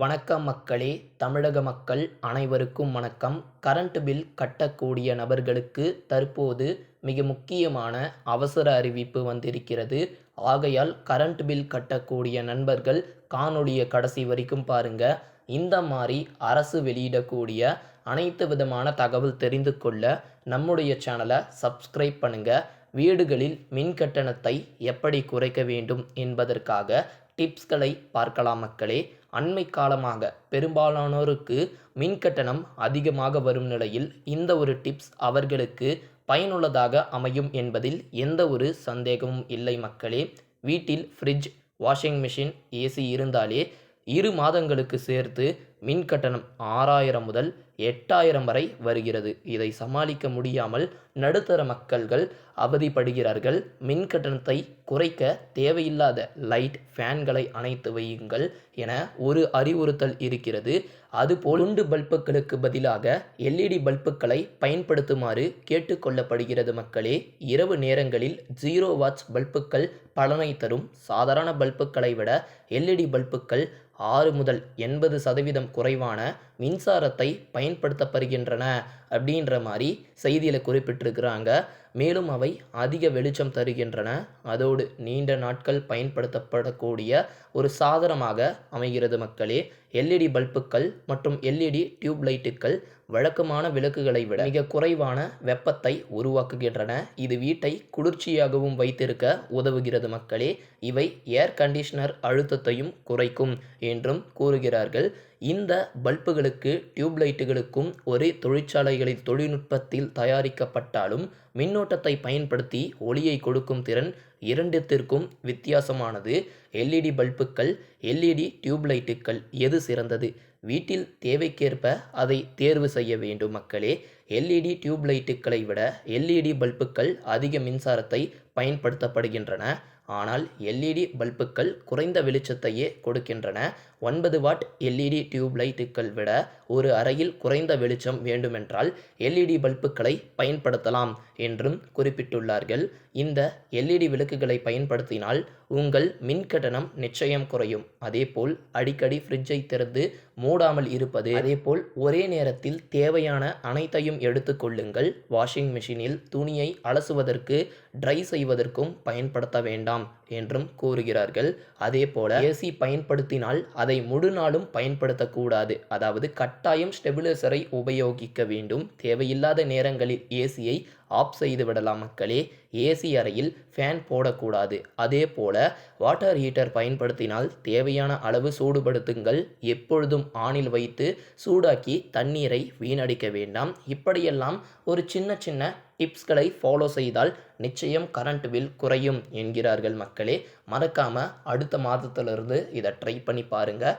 வணக்கம் மக்களே தமிழக மக்கள் அனைவருக்கும் வணக்கம். கரண்ட் பில் கட்டக்கூடிய நபர்களுக்கு தற்போது மிக முக்கியமான அவசர அறிவிப்பு வந்திருக்கிறது. ஆகையால் கரண்ட் பில் கட்டக்கூடிய நண்பர்கள் காணொளியை கடைசி வரைக்கும் பாருங்க. இந்த மாதிரி அரசு வெளியிடக்கூடிய அனைத்து விதமான தகவல் தெரிந்து கொள்ள நம்முடைய சேனலை சப்ஸ்கிரைப் பண்ணுங்க. வீடுகளில் மின் கட்டணத்தை எப்படி குறைக்க வேண்டும் என்பதற்காக டிப்ஸ்களை பார்க்கலாம் மக்களே. அண்மை காலமாக பெரும்பாலானோருக்கு மின் கட்டணம் அதிகமாக வரும் நிலையில் இந்த ஒரு டிப்ஸ் அவர்களுக்கு பயனுள்ளதாக அமையும் என்பதில் எந்த ஒரு சந்தேகமும் இல்லை மக்களே. வீட்டில் ஃப்ரிட்ஜ் வாஷிங் மிஷின் ஏசி இருந்தாலே இரு மாதங்களுக்கு சேர்த்து மின் கட்டணம் ஆறாயிரம் முதல் எட்டாயிரம் வரை வருகிறது. இதை சமாளிக்க முடியாமல் நடுத்தர மக்கள்கள் அவதிப்படுகிறார்கள். மின் கட்டணத்தை குறைக்க தேவையில்லாத லைட் ஃபேன்களை அணைத்து வையுங்கள் என ஒரு அறிவுறுத்தல் இருக்கிறது. அதுபோல் உண்டு பல்புகளுக்கு பதிலாக எல்இடி பல்புகளை பயன்படுத்துமாறு கேட்டுக்கொள்ளப்படுகிறது மக்களே. இரவு நேரங்களில் ஜீரோ வாட்ச் பல்புகள் பலனை தரும் சாதாரண பல்புகளை விட எல்இடி பல்புகள் ஆறு முதல் எண்பது சதவீதம் குறைவான மின்சாரத்தை பயன்படுத்தப்படுகின்றன அப்படின்ற மாதிரி செய்தியில் குறிப்பிட்டிருக்கிறாங்க. மேலும் அவை அதிக வெளிச்சம் தருகின்றன. அதோடு நீண்ட நாட்கள் பயன்படுத்தப்படக்கூடிய ஒரு சாதனமாக அமைகிறது மக்களே. எல்இடி பல்புகள் மற்றும் எல்இடி டியூப் லைட்டுகள் வழக்கமான விளக்குகளை விட மிக குறைவான வெப்பத்தை உருவாக்குகின்றன. இது வீட்டை குளிர்ச்சியாகவும் வைத்திருக்க உதவுகிறது மக்களே. இவை ஏர் கண்டிஷனர் அழுத்தத்தையும் குறைக்கும் என்றும் கூறுகிறார்கள். இந்த பல்புகளுக்கு டியூப் லைட்டுகளுக்கும் ஒரே தொழிற்சாலைகளில் தொழில்நுட்பத்தில் தயாரிக்கப்பட்டாலும் மின்னோட்டத்தை பயன்படுத்தி ஒளியை கொடுக்கும் திறன் இரண்டிற்கும் வித்தியாசமானது. எல்இடி பல்புகள் எல்இடி டியூப் லைட்டுகள் எது சிறந்தது? வீட்டில் தேவைக்கேற்ப அதை தேர்வு செய்ய வேண்டும் மக்களே. எல்இடி டியூப் லைட்டுகளை விட எல்இடி பல்புகள் அதிக மின்சாரத்தை பயன்படுத்தப்படுகின்றன. ஆனால் எல்இடி பல்புகள் குறைந்த வெளிச்சத்தையே கொடுக்கின்றன. ஒன்பது வாட் எல்இடி டியூப் லைட்டுகள் விட ஒரு அறையில் குறைந்த வெளிச்சம் வேண்டுமென்றால் எல்இடி பல்புகளை பயன்படுத்தலாம் என்றும் குறிப்பிட்டுள்ளார்கள். இந்த எல்இடி விளக்குகளை பயன்படுத்தினால் உங்கள் மின் கட்டணம் நிச்சயம் குறையும். அதேபோல் அடிக்கடி ஃப்ரிட்ஜை திறந்து மூடாமல் இருப்பது அதேபோல் ஒரே நேரத்தில் தேவையான அனைத்தையும் எடுத்துக்கொள்ளுங்கள் வாஷிங் மிஷினில் துணியை அலசுவதற்கு ட்ரை செய்வதற்கும் பயன்படுத்த வேண்டாம் என்றும் கூறுகிறார்கள். அதே போல ஏசி பயன்படுத்தினால் அதை முழு நாளும் பயன்படுத்தக்கூடாது அதாவது கட்டாயம் ஸ்டெபிலைசரை உபயோகிக்க வேண்டும். தேவையில்லாத நேரங்களில் ஏசியை ஆஃப் செய்து விடலாம் மக்களே. ஏசி அறையில் ஃபேன் போடக்கூடாது. அதே போல வாட்டர் ஹீட்டர் பயன்படுத்தினால் தேவையான அளவு சூடுபடுத்துங்கள். எப்பொழுதும் ஆணில் வைத்து சூடாக்கி தண்ணீரை வீணடிக்க வேண்டாம். இப்படியெல்லாம் ஒரு சின்ன சின்ன டிப்ஸ்களை ஃபாலோ செய்தால் நிச்சயம் கரண்ட் பில் குறையும் என்கிறார்கள் மக்களே. மறக்காமல் அடுத்த மாதத்திலிருந்து இதை ட்ரை பண்ணி பாருங்கள்